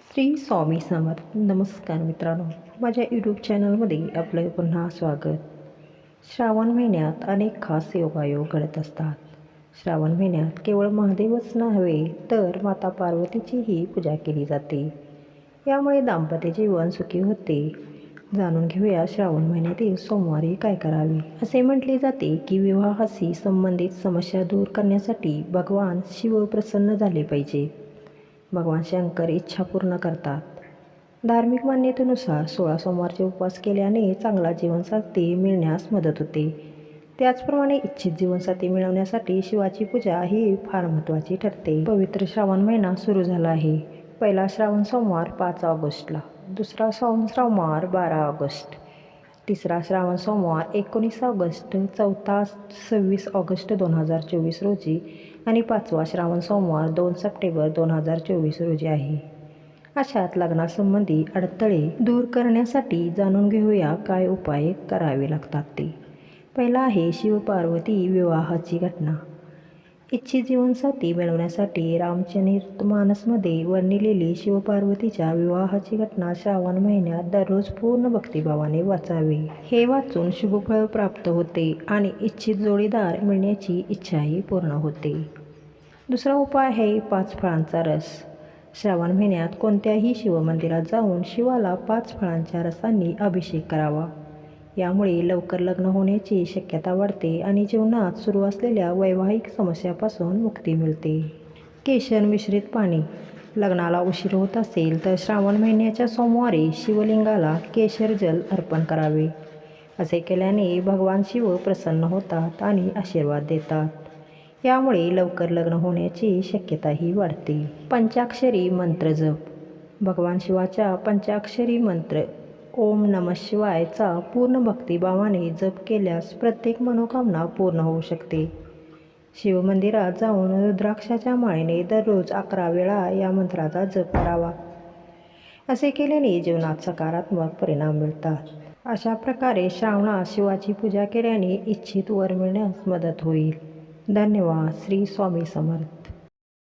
श्री स्वामी समर्थ. नमस्कार मित्रांनो. माझ्या यूट्यूब चॅनलमध्ये आपलं पुन्हा स्वागत. श्रावण महिन्यात अनेक खास योगायोग घडत असतात. श्रावण महिन्यात केवळ महादेवच नव्हे तर माता पार्वतीचीही पूजा केली जाते. यामुळे दाम्पत्य जीवन सुखी होते. जाणून घेऊया श्रावण महिन्यातील सोमवारी काय करावे. असे म्हटले जाते की विवाहाशी संबंधित समस्या दूर करण्यासाठी भगवान शिव प्रसन्न झाले पाहिजे. भगवान शंकर इच्छा पूर्ण करतात. धार्मिक मान्यतेनुसार सोळा सोमवारचे उपवास केल्याने चांगला जीवनसाथी मिळण्यास मदत होते. त्याचप्रमाणे इच्छित जीवनसाथी मिळवण्यासाठी शिवाची पूजा ही फार महत्त्वाची ठरते. पवित्र श्रावण महिना सुरू झाला आहे. पहिला श्रावण सोमवार पाच ऑगस्टला दुसरा श्रावण सोमवार बारा ऑगस्ट. तिसरा श्रावण सोमवार एकोणीस ऑगस्ट चौथा सव्वीस ऑगस्ट दोन हजार चोवीस रोजी आणि पाचवा श्रावण सोमवार दोन सप्टेंबर दोन हजार चोवीस रोजी आहे. अशात लग्नासंबंधी अडथळे दूर करण्यासाठी जाणून घेऊया काय उपाय करावे लागतात ते. पहिला आहे शिवपार्वती विवाहाची घटना. इच्छित जीवनसाथी मिळवण्यासाठी रामचरित मानसमध्ये वर्णिलेली शिवपार्वतीच्या विवाहाची घटना श्रावण महिन्यात दररोज पूर्ण भक्तिभावाने वाचावे. हे वाचून शुभफळ प्राप्त होते आणि इच्छित जोडीदार मिळण्याची इच्छाही पूर्ण होते. दुसरा उपाय आहे पाच फळांचा रस. श्रावण महिन्यात कोणत्याही शिवमंदिरात जाऊन शिवाला पाच फळांच्या रसांनी अभिषेक करावा. यामुळे लवकर लग्न होण्याची शक्यता वाढते आणि जीवनात सुरू असलेल्या वैवाहिक समस्यापासून मुक्ती मिळते. केशर मिश्रित पाणी. लग्नाला उशीर होत असेल तर श्रावण महिन्याच्या सोमवारी शिवलिंगाला केशर जल अर्पण करावे. असे केल्याने भगवान शिव प्रसन्न होतात आणि आशीर्वाद देतात. यामुळे लवकर लग्न होण्याची शक्यताही वाढते. पंचाक्षरी मंत्र जप. भगवान शिवाच्या पंचाक्षरी मंत्र ओम नम शिवायचा पूर्ण भक्तिभावाने जप केल्यास प्रत्येक मनोकामना पूर्ण होऊ शकते. शिवमंदिरात जाऊन रुद्राक्षाच्या माळेने दररोज अकरा वेळा या मंत्राचा जप करावा. असे केल्याने जीवनात सकारात्मक परिणाम मिळतात. अशा प्रकारे श्रावणात शिवाची पूजा केल्याने इच्छित वर मिळण्यास मदत होईल. धन्यवाद. श्री स्वामी समर्थ.